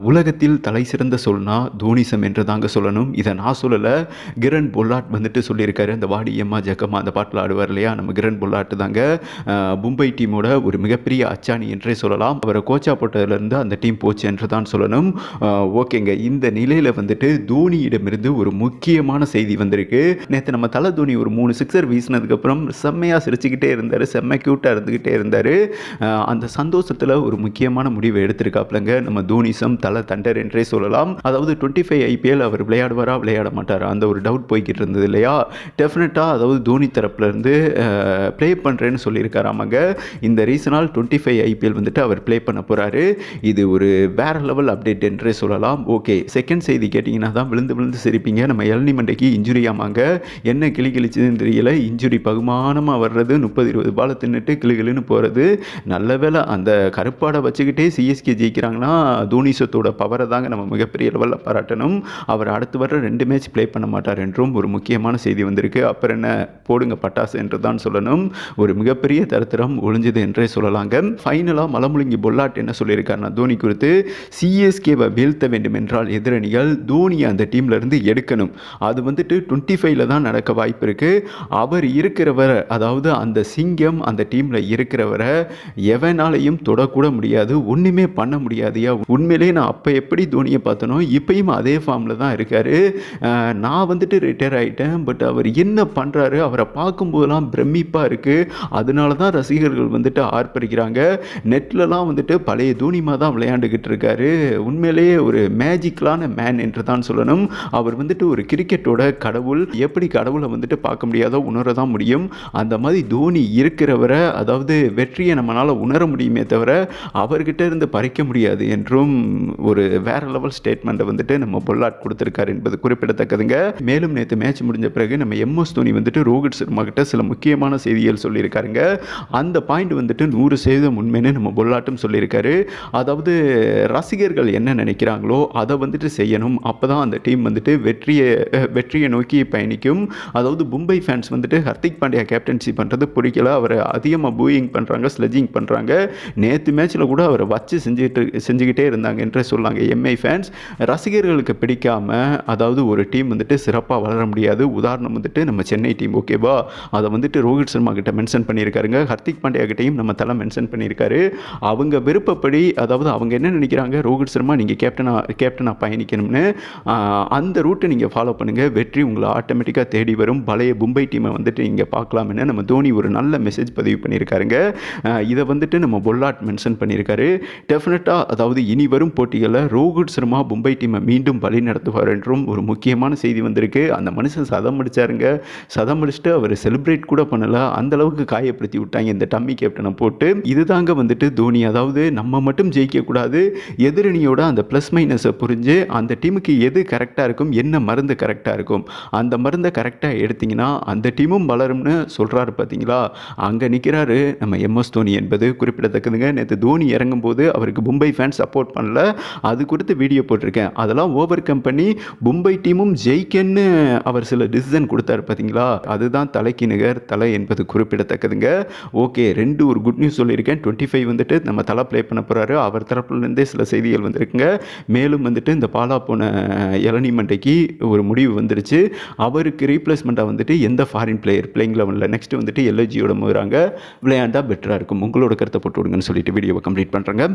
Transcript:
உலகத்தில் தலை சிறந்த சொல்னா தோனிசம் என்று தாங்க சொல்லணும். இதை நான் சொல்லலை. கிரண் பொல்லாட் வந்துட்டு சொல்லியிருக்காரு. அந்த வாடி எம்மா ஜக்கம்மா அந்த பாட்டில் ஆடுவார் இல்லையா? நம்ம கிரண் பொல்லாட்டு தாங்க. மும்பை டீமோட ஒரு மிகப்பெரிய அச்சாணி என்றே சொல்லலாம். அவரை கோச்சா போட்டதுலேருந்து அந்த டீம் போச்சு என்று தான் சொல்லணும். ஓகேங்க. இந்த நிலையில் வந்துட்டு தோனியிடமிருந்து ஒரு முக்கியமான செய்தி வந்திருக்கு. நேற்று நம்ம தலை தோனி ஒரு மூணு சிக்ஸர் வீசினதுக்கப்புறம் செம்மையாக சிரிச்சுக்கிட்டே இருந்தார். செம்ம க்யூட்டாக இருந்துக்கிட்டே இருந்தார். அந்த சந்தோஷத்தில் ஒரு முக்கியமான முடிவை எடுத்திருக்காப்புலங்க நம்ம தோனிசம் தலை தண்டர் என்றே சொல்லலாம். அதாவது டுவெண்ட்டி ஃபைவ் ஐபிஎல் அவர் விளையாடுவாரா விளையாட மாட்டாரா? அந்த ஒரு டவுட் போய்கிட்டு இருந்தது இல்லையா? டெஃபினட்டாக அதாவது தோனி தரப்புலேருந்து ப்ளே பண்ணுறேன்னு சொல்லியிருக்காராமாங்க இந்த ரீசனால் டுவெண்ட்டி ஃபைவ் ஐபிஎல் வந்துட்டு அவர் ப்ளே பண்ண போகிறாரு இது ஒரு வேற லெவல் அப்டேட் என்றே சொல்லலாம். ஓகே செகண்ட் செய்தி கேட்டிங்கன்னா தான் விழுந்து விழுந்து சிரிப்பீங்க. நம்ம எல்னி மண்டைக்கு இன்ஜுரி ஆமாங்க. என்ன கிளி கிழிச்சதுன்னு தெரியல. இன்ஜுரி பகுமானமாக வர்றது முப்பது இருபது பாலை தின்னுட்டு கிளுகிளுன்னு போகிறது நல்ல வேளை அந்த கருப்பாடை வச்சுக்கிட்டே சிஎஸ்கே ஜெயிக்கிறாங்கன்னா தோனி சொத்து தோனிசத்தோட பவரை தாங்க நம்ம மிகப்பெரிய லெவலில் பாராட்டணும். அவர் அடுத்து வர ரெண்டு மேட்ச் ப்ளே பண்ண மாட்டார் என்றும் ஒரு முக்கியமான செய்தி வந்திருக்கு. அப்புறம் என்ன? போடுங்க பட்டாசு என்று தான் சொல்லணும். ஒரு மிகப்பெரிய தரத்திரம் ஒளிஞ்சது என்றே சொல்லலாங்க. ஃபைனலாக மலமுழுங்கி பொல்லாட் என்ன சொல்லியிருக்காருன்னா தோனி குறித்து சிஎஸ்கேவை வீழ்த்த வேண்டும் என்றால் எதிரணிகள் தோனியை அந்த டீம்லேருந்து எடுக்கணும். அது வந்துட்டு டுவெண்ட்டி ஃபைவ்ல தான் நடக்க வாய்ப்பு இருக்குது அவர் இருக்கிறவர் அதாவது அந்த சிங்கம் அந்த டீமில் இருக்கிறவரை எவனாலையும் தொடக்கூட முடியாது. ஒன்றுமே பண்ண முடியாதுயா? உண்மையிலே நான் அப்போ எப்படி தோனியை பார்த்தனோ இப்பயும் அதே ஃபார்மில் தான் இருக்கார். நான் வந்துட்டு ரிட்டையர் ஆகிட்டேன் பட் அவர் என்ன பண்ணுறாரு அவரை பார்க்கும்போதெல்லாம் பிரமிப்பாக இருக்குது அதனால தான் ரசிகர்கள் வந்துட்டு ஆர்ப்பரிக்கிறாங்க. நெட்லலாம் வந்துட்டு பழைய தோனிமா தான் விளையாண்டுக்கிட்டு இருக்காரு. உண்மையிலேயே ஒரு மேஜிக்கலான மேன் என்று தான் சொல்லணும். அவர் வந்துட்டு ஒரு கிரிக்கெட்டோட கடவுள். எப்படி கடவுளை வந்துட்டு பார்க்க முடியாதோ உணர தான் முடியும். அந்த மாதிரி தோனி இருக்கிறவரை அதாவது வெற்றியை நம்மளால் உணர முடியுமே தவிர அவர்கிட்ட இருந்து பறிக்க முடியாது என்றும் ஒரு வேற லெவல் ஸ்டேட்மெண்ட்டை வந்துட்டு நம்ம பொல்லாட் கொடுத்துருக்காரு என்பது குறிப்பிடத்தக்கதுங்க. மேலும் நேற்று மேட்ச் முடிஞ்ச பிறகு நம்ம எம்எஸ் தோனி வந்துட்டு ரோஹித் சர்மா கிட்ட சில முக்கியமான செய்திகள் சொல்லியிருக்காருங்க. அந்த பாயிண்ட் வந்துட்டு நூறு சதவீதம் உண்மைன்னு நம்ம பொல்லாட்டும் சொல்லியிருக்காரு. அதாவது ரசிகர்கள் என்ன நினைக்கிறாங்களோ அதை வந்துட்டு செய்யணும். அப்போ தான் அந்த டீம் வந்துட்டு வெற்றியை வெற்றியை நோக்கி பயணிக்கும். அதாவது மும்பை ஃபேன்ஸ் வந்துட்டு ஹர்திக் பாண்டியா கேப்டன்சி பண்ணுறது பிடிக்கல. அவரை அதிகமாக பூயிங் பண்ணுறாங்க ஸ்லெஜிங் பண்ணுறாங்க நேற்று மேட்ச்சில் கூட அவரை வச்சு செஞ்சுட்டு செஞ்சுக்கிட்டே இருந்தாங்கன்ற சொல்லாங்க எம்ஐ ஃபேன்ஸ் ரசிகர்களுக்கு பிடிக்காம அதாவது ஒரு டீம் வந்துட்டு சிறப்பாக வளர முடியாது. உதாரணம் வந்துட்டு நம்ம சென்னை டீம் ஓகேவா அதை வந்துட்டு ரோஹித் சர்மா கிட்ட மென்ஷன் பண்ணியிருக்காருங்க. ஹர்திக் பாண்டியா கிட்டையும் நம்ம தலை மென்ஷன் பண்ணியிருக்காரு. அவங்க விருப்பப்படி அதாவது அவங்க என்ன நினைக்கிறாங்க? ரோஹித் சர்மா நீங்கள் கேப்டனாக கேப்டனாக பயணிக்கணும்னு அந்த ரூட்டை நீங்கள் ஃபாலோ பண்ணுங்கள் வெற்றி உங்களை ஆட்டோமேட்டிக்காக தேடி வரும். பழைய மும்பை டீமை வந்துட்டு நீங்கள் பார்க்கலாம்னு நம்ம தோனி ஒரு நல்ல மெசேஜ் பதிவு பண்ணியிருக்காருங்க. இதை வந்துட்டு நம்ம பொல்லாட் மென்ஷன் பண்ணியிருக்காரு. டெஃபினட்டாக அதாவது இனி வரும் போட்டிகளில் ரோஹித் சர்மா மும்பை டீமை மீண்டும் வழி நடத்துவார் என்றும் ஒரு முக்கியமான செய்தி வந்திருக்கு. அந்த மனுஷன் சதம் அடித்தாருங்க சதம் அடிச்சுட்டு அவர் செலிப்ரேட் கூட பண்ணல. அந்த அளவுக்கு காயப்படுத்தி விட்டாங்க இந்த டம்மி கேப்டனை போட்டு. இதுதாங்க வந்துட்டு தோனி. அதாவது நம்ம மட்டும் ஜெயிக்கக்கூடாது எதிரணியோட அந்த ப்ளஸ் மைனஸை புரிஞ்சு அந்த டீமுக்கு எது கரெக்டாக இருக்கும் என்ன மருந்து கரெக்டாக இருக்கும் அந்த மருந்தை கரெக்டாக எடுத்தீங்கன்னா அந்த டீமும் வளரும்னு சொல்கிறாரு பார்த்தீங்களா அங்கே நிற்கிறாரு நம்ம எம்எஸ் தோனி என்பது குறிப்பிடத்தக்கதுங்க. நேற்று தோனி இறங்கும்போது அவருக்கு மும்பை ஃபேன்ஸ் சப்போர்ட் பண்ணல. அது குறித்து வீடியோ போட்டிருக்கேன். அதெல்லாம் ஓவர் கம் பண்ணி மும்பை டீமும் ஜெயிக்கன்னு அவர் சில டிசிஷன் கொடுத்தாரு பார்த்தீங்களா அதுதான் தலைக்கு நிகர் தலை என்பது குறிப்பிடத்தக்கதுங்க. ஓகே ரெண்டு ஒரு குட் நியூஸ் சொல்லியிருக்கேன். டுவெண்ட்டி ஃபைவ் வந்துட்டு நம்ம தலை ப்ளே பண்ண போகிறாரு அவர் தரப்புலேருந்தே சில செய்திகள் வந்திருக்குங்க. மேலும் வந்துட்டு இந்த பாலா போன இளநி மண்டைக்கு ஒரு முடிவு வந்துருச்சு. அவருக்கு ரீப்ளேஸ்மெண்ட்டாக வந்துட்டு எந்த ஃபாரின் பிளேயர் பிளேயிங் லெவனில் நெக்ஸ்ட் வந்துட்டு எல்ஐஜியோட போகிறாங்க விளையாண்டா பெட்டராக இருக்கும். உங்களோட கருத்தை போட்டு விடுங்கன்னு சொல்லிட்டு வீடியோவை கம்ப்ளீட் பண்ணுறேங்க